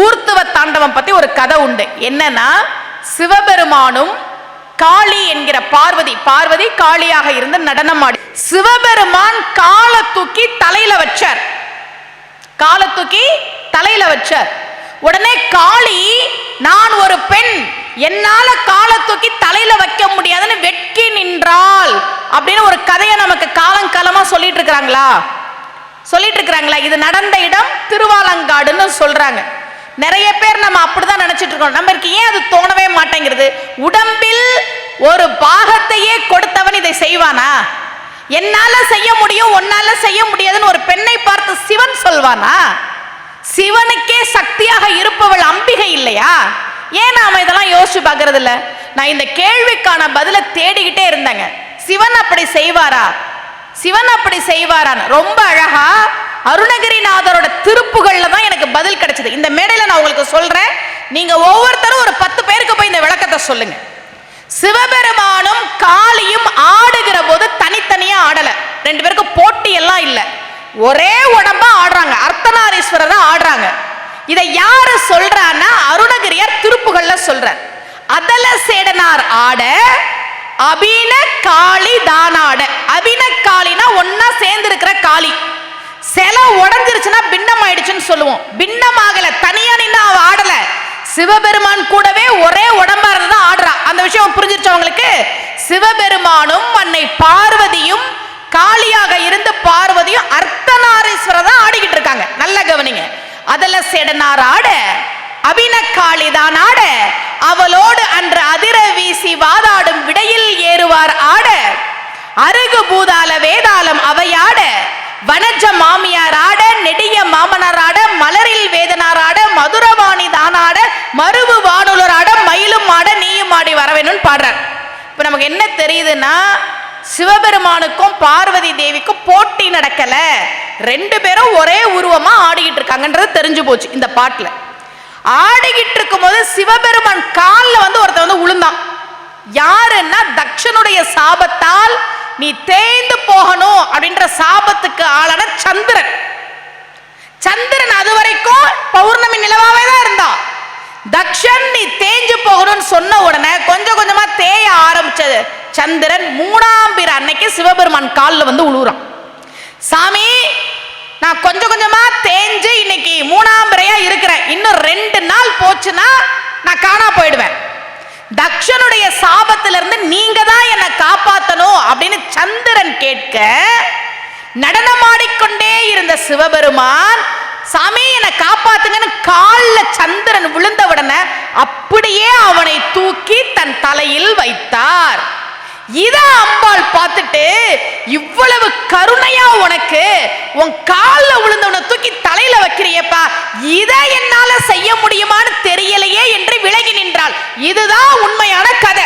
ஊர்த்துவ தாண்டவம் பத்தி ஒரு கதை உண்டு. என்னன்னா சிவபெருமானும் காளி என்கிற பார்வதி பார்வதி காளியாக இருந்து நடனமாடி சிவபெருமான் காலை தூக்கி தலையில வச்சார். காலை தூக்கி தலையில வச்சார். உடனே காளி நான் ஒரு பெண் என்னால காலை தூக்கி தலையில வைக்க முடியாதுன்னு வெட்கி நின்றாள் அப்படின்னு ஒரு கதையை நமக்கு காலங்காலமா சொல்லிட்டு இருக்கிறாங்களா? சொல்லிட்டு இருக்கிறாங்களா? இது நடந்த இடம் திருவாலங்காடுன்னு சொல்றாங்க. நிறைய பேர் நம்ம அப்படிதான் நினைச்சிட்டு இருக்கோம். நம்மளுக்கு ஏன் அது தோணவே மாட்டேங்கிறது? உடம்பில் ஒரு பாகத்தையே கொடுத்தவன் இதை செய்வானா? என்னால செய்ய முடியும் உன்னால செய்ய முடியாதுன்னு ஒரு பெண்ணை பார்த்து சிவன் சொல்வானா? சிவனுக்கே சக்தியாக இருப்பவள் அம்பிகை இல்லையா? ஏன் நாம இதெல்லாம் யோசிச்சு பார்க்கறது இல்ல? நான் இந்த கேள்விக்கான பதிலை தேடிக்கிட்டே இருந்தேங்க. சிவன் அப்படி செய்வாரா? சிவன் அப்படி செய்வாரான்னு. ரொம்ப அழகா அருணகிரிநாதரோட திருப்புகள்ல தான் எனக்கு பதில் கிடைச்சது. இந்த மேடையில உங்களுக்கு சொல்றேன். நீங்க ஒவ்வொருத்தரும் ஒரு பத்து பேருக்கு போய் இந்த விளக்கத்தை சொல்லுங்க. சிவபெருமானும் காளியும் ஆடுகிற போது தனித்தனியா ஆடல. ரெண்டு பேருக்கும் போட்டி எல்லாம் இல்ல. ஒரே உடம்பா ஆடுறாங்க. அர்த்தநாரீஸ்வரர் தான் ஆடுறாங்க. இதை யாரு சொல்றான்னா அருணகிரியார் திருப்புகள்ல சொல்றார். அதல சேடனார் ஆட அபின காளி தானாட. அபின காளினா ஒன்னா சேர்ந்து இருக்கிற காளி. சில உடஞ்சிருச்சுன்னா பின்னம் ஆயிடுச்சுன்னு சொல்லுவோம். பின்ன சிவபெருமான் கூடவே ஒரே உடம்பா இருந்து தான் ஆடுறா. அந்த விஷயம் புரிஞ்சிருச்சு அவங்களுக்கு சிவபெருமானும் அன்னை பார்வதியும் காளியாக இருந்து பார்வதியும் அர்த்தநாரீஸ்வரர் தான் ஆடிக்கிட்டு இருக்காங்க. நல்ல கவனிங்க. அதல செடனார் ஆட அபினக்காளி காளிதான் ஆட அவளோடு அன்று அதிர வீசி வாதாடும் விடையில் ஏறுவார் ஆட அருகு பூதால வேதாளம் அவையாட வனஜ மாமியார் ஆட நெடிய மாமனார் ஆட மலரில் வேத நமக்கு என்ன தெரியுதுன்னா சிவபெருமானுக்கும் பார்வதி தேவிக்கும் போட்டி நடக்கல. ரெண்டு பேரும் ஒரே உருவமா ஆடிக்கிட்டு இருக்காங்கன்றது தெரிஞ்சு போச்சு இந்த பாட்டுல. ஆடிக்கிட்டு இருக்கும்போது சிவபெருமான் காலில் வந்து ஒருத்தர் வந்து உளுந்தான். யாருன்னா தக்ஷனுடைய சாபத்தால் நீ தேய்ந்து போகணும் அப்படின்ற சாபத்துக்கு ஆளான சந்திரன். சந்திரன் அது வரைக்கும் பௌர்ணமி நிலவாவே தான் இருந்தான் தக்ஷன் நீ தேஞ்சு போகணும்னு சொன்ன உடனே கொஞ்சம் கொஞ்சமா ஆரம்பிச்சது. சந்திரன் மூணாம் பேர் அன்னைக்கு சிவபெருமான் காலில் வந்து உழுவுறான். சாமி நான் கொஞ்சம் கொஞ்சமா தேஞ்சு இன்னைக்கு மூணாம் பிறையா இருக்கிறேன். இன்னும் ரெண்டு நாள் போச்சுன்னா நான் காணா போயிடுவேன். தக்ஷனுடைய சாபத்திலிருந்து நீங்க தான் என்னை காப்பாத்தணும் அப்படின்னு சந்திரன் கேட்க நடனமாடிக்கொண்டே இருந்த சிவபெருமான் சாமி என்னை காப்பாத்துங்கன்னு காலில் சந்திரன் விழுந்த உடனே அப்படியே அவனை தூக்கி தன் தலையில் வைத்தார் இத அம்பாள் பார்த்துட்டு இவ்வளவு கருணையா உனக்கு உன் கால்ல விழுந்தவனை தூக்கி தலையில வைக்கிறியப்பா. இத என்னால செய்ய முடியுமான்னு தெரியலையே என்று விலகி நின்றாள். இதுதான் உண்மையான கதை.